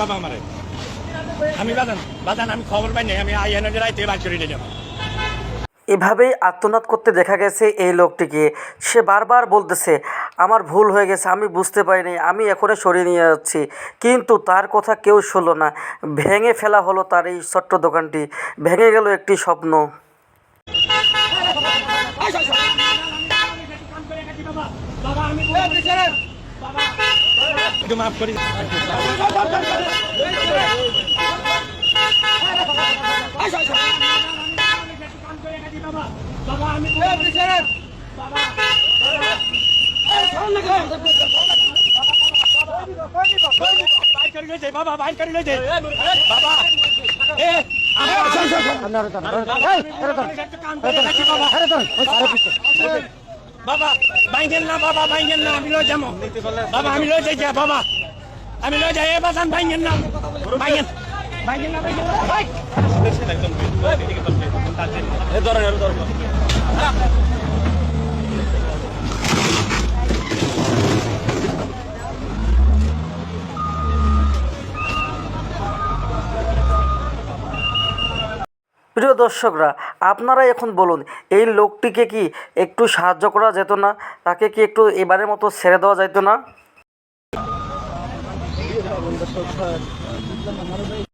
আমারে আমি বাদান বাদান আমি খবর পাই নাই আমি আইএনএ রাইতে বাই করে এভাবেই আত্মনাদ করতে দেখা গেছে এই লোকটিকে সে বারবার বলতেছে আমার ভুল হয়ে গেছে আমি বুঝতে পারিনি আমি এখনই সরিয়ে নিয়ে যাচ্ছি কিন্তু তার কথা কেউ শুনলো না ভেঙে ফেলা হলো তার এই ছোট্ট দোকানটি ভেঙে গেল একটি স্বপ্ন বাবা আমি একটু মাফ করি বাবা বাইর করে লইছে বাবা করে লইছে বাবা এ না, বাবা বাইঙ্গেন না, আমি লই যাব। বাবা, আমি লই যাই বাবা। আমি লই যাই, এ বাসান বাইঙ্গেন না। বাইঙ্গেন বাইঙ্গেন না ভাই এ ধরেন ধরেন। প্রিয় দর্শকরা, আপনারা এখন বলুন, এই লোকটিকে কি একটু সাহায্য করা যেত না? তাকে কি একটু এবারের মতো ছেড়ে দেওয়া যেত না?